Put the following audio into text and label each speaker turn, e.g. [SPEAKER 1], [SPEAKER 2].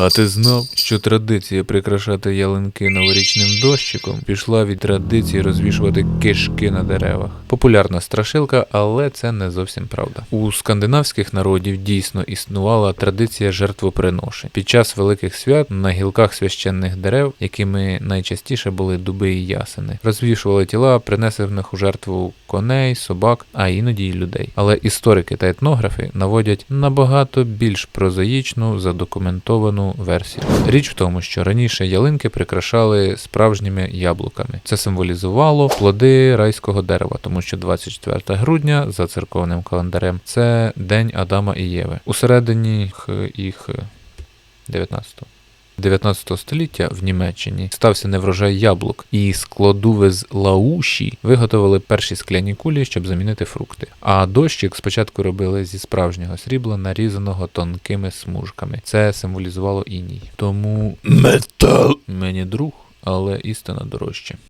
[SPEAKER 1] А ти знав, що традиція прикрашати ялинки новорічним дощиком пішла від традиції розвішувати кишки на деревах. Популярна страшилка, але це не зовсім правда. У скандинавських народів дійсно існувала традиція жертвоприношень. Під час великих свят на гілках священних дерев, якими найчастіше були дуби і ясени, розвішували тіла принесених у жертву коней, собак, а іноді й людей. Але історики та етнографи наводять набагато більш прозаїчну задокументовану версію. Річ в тому, що раніше ялинки прикрашали справжніми яблуками. Це символізувало плоди райського дерева, тому що 24 грудня за церковним календарем це день Адама і Єви. Усередині їх 19 19 століття в Німеччині стався неврожай яблук, і з кладуви з лауші виготовили перші скляні кулі, щоб замінити фрукти. А дощик спочатку робили зі справжнього срібла, нарізаного тонкими смужками. Це символізувало іній. Тому
[SPEAKER 2] Метал.
[SPEAKER 1] мені друг, але істина дорожче.